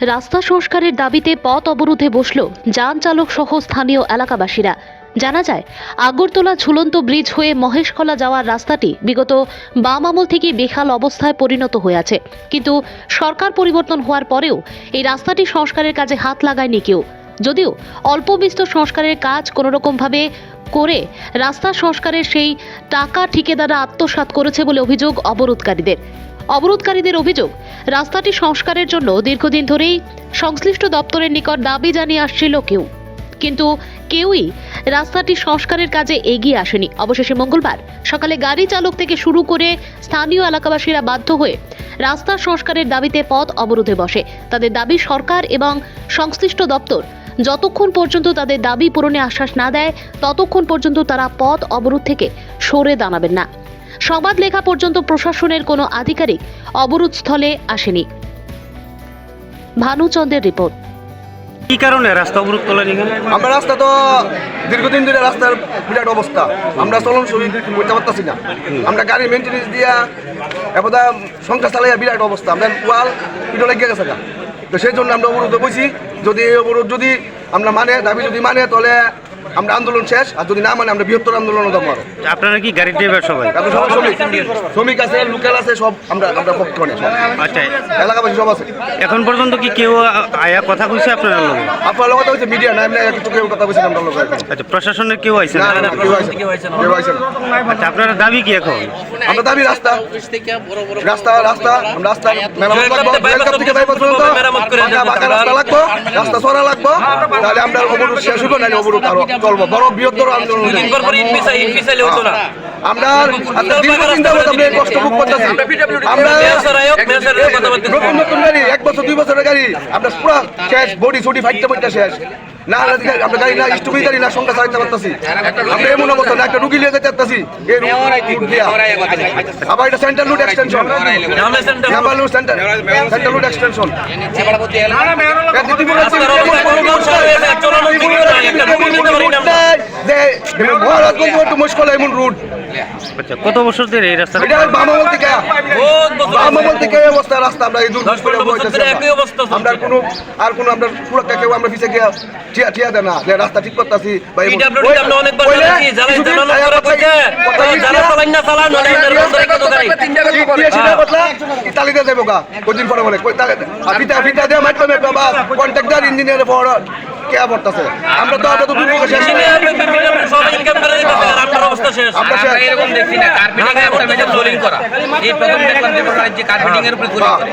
রাস্তা সংস্কারের দাবিতে পথ অবরোধে বসল যান চালক সহ স্থানীয় এলাকাবাসীরা। জানা যায়, আগরতলা ঝুলন্ত ব্রিজ হয়ে মহেশখলা যাওয়ার রাস্তাটি বিগত বাম আমল থেকে বেহাল অবস্থায় পরিণত হয়ে আছে। কিন্তু সরকার পরিবর্তন হওয়ার পরেও এই রাস্তাটি সংস্কারের কাজে হাত লাগায়নি কেউ। যদিও অল্প বিস্তর সংস্কারের কাজ কোনোরকমভাবে করে রাস্তা সংস্কারের সেই টাকা ঠিকাদাররা আত্মসাৎ করেছে বলে অভিযোগ অবরোধকারীদের। অবরোধকারীদের অভিযোগ, রাস্তাটি সংস্কারের জন্য দীর্ঘদিন ধরেই সংশ্লিষ্ট দপ্তরের নিকট দাবি জানিয়ে আসছিল কেউ। কিন্তু কেউই রাস্তাটি সংস্কারের কাজে এগিয়ে আসেনি। অবশেষে মঙ্গলবার সকালে গাড়ি চালক থেকে শুরু করে স্থানীয় এলাকাবাসীরা বাধ্য হয়ে রাস্তা সংস্কারের দাবিতে পথ অবরোধে বসে। তাদের দাবি সরকার এবং সংশ্লিষ্ট দপ্তর যতক্ষণ পর্যন্ত তাদের দাবি পূরণে আশ্বাস না দেয়, ততক্ষণ পর্যন্ত তারা পথ অবরোধ থেকে সরে দাঁড়াবেন না। সংবাদ লেখা পর্যন্ত প্রশাসনের কোনো আধিকারিক অবরোধ স্থলে আসেনি। ভানুচন্দ্রের রিপোর্ট। কি কারণে রাস্তা অবরোধ করলেন এখানে? আমরা রাস্তা তো দীর্ঘদিন ধরে রাস্তার বিরাট অবস্থা। আমরা চলন করতে পারতাছি না। আমরা গাড়ি মেনটেন্স দিয়া একদা সংখ্যা চালাইয়া বিরাট অবস্থা। আমরা ওয়াল পিঠো লেগে গেছে। তো সেই জন্য আমরা অবরোধে বসি যদি এই অবরোধ যদি আমরা মানে দাবি যদি মানে তাহলে আমরা আন্দোলন শেষ আর যদি না মানে আমরা বৃহত্তর আন্দোলন আরও। আপনারা কি গাড়ি ড্রাইভার সবাই? শ্রমিক। শ্রমিক আছে লোকাল আছে সব আমরা আমরা বর্তমানে সব। আচ্ছা। এলাকাবাসী সব আছে। এখন পর্যন্ত কি কেউ আয়া কথা কইছে আপনার লগে? আপনার লোক কথা হচ্ছে মিডিয়া না এমনি কিছু কেউ কথা বলছি আমরা লোক আচ্ছা প্রশাসনের কেউ আইছে না? না না কেউ আছে কেউ না। আচ্ছা আপনারা দাবি কি এখন? আমরা দাবি রাস্তা। রাস্তা রাস্তা আমরা রাস্তা মেরামত লাগবো বেলকাপ থেকে বাইপাস পর্যন্ত পাকা পাকা রাস্তা লাগবো রাস্তা সরা লাগবো তাহলে আমরা অবরোধ শেষ হব নাহলে অবরোধ আরও চলবো বড় বৃহত্তর আন্দোলন আমরা আমরা দীর্ঘদিন যাবত আমরা এই কষ্ট ভোগ করতেছি। আমরা মেয়র স্যার আয়োগ, মেয়র স্যারের কথা বলতেছি। নতুন নতুন গাড়ি এক বছর দুই বছরের গাড়ি আমরা পুরো শেষ বডি ছুটি ফাইটতে ফাইটতে শেষ। না আমরা গাড়ি না স্টুপি গাড়ি না সংখ্যা চালাতে পারতেছি। আমরা এমন অবস্থা না একটা রুগী লিয়ে যেতে পারতেছি। এই রুট দিয়া। আবার এটা central route extension Nepal route center central route extension রাস্তার মহারাজগঞ্জ একটু মুশকিল এমন রুট আচ্ছা কত বছর ধরে এই রাস্তা এটা বামামল থেকে বামামল থেকে এই অবস্থা রাস্তা আমরা এই দূর দশ পনেরো একই অবস্থা আমরা কোনো আর কোনো আমরা সুরক্ষা কেউ আমরা পিছিয়ে গিয়ে ঠিয়া ঠিয়া দেয় যে রাস্তা ঠিক করতেছি বা ওই- আমরা অনেকবার ওইলে জানাইছি, জানাই- কিছুদিন জানানোর আগে পরে কথা- কইছে, কথা ও, ঠিক যারা চালান না চালান, নইলে এদের বন্ধ রেখে তো গাড়ি। সেটা কথা, ইতালিতে যাব গা, কদিন পরে বলে, কই তালে- আর ফিতা- ফিতা মাইট পাবে, বাবা, কন্ট্রাক্টর, ইঞ্জিনিয়ার বড়, কে পড়তাছে? আমরা তো আমরা তো দুর্ভোগে শেষ এরকম দেখছি না কার্পেটিং এর উপরে মেজর ফ্লোরিং করা। এই প্রথম দেখলাম যে যে কার্পেটিং এর উপরে ফ্লোরিং হ্যাঁ। করে।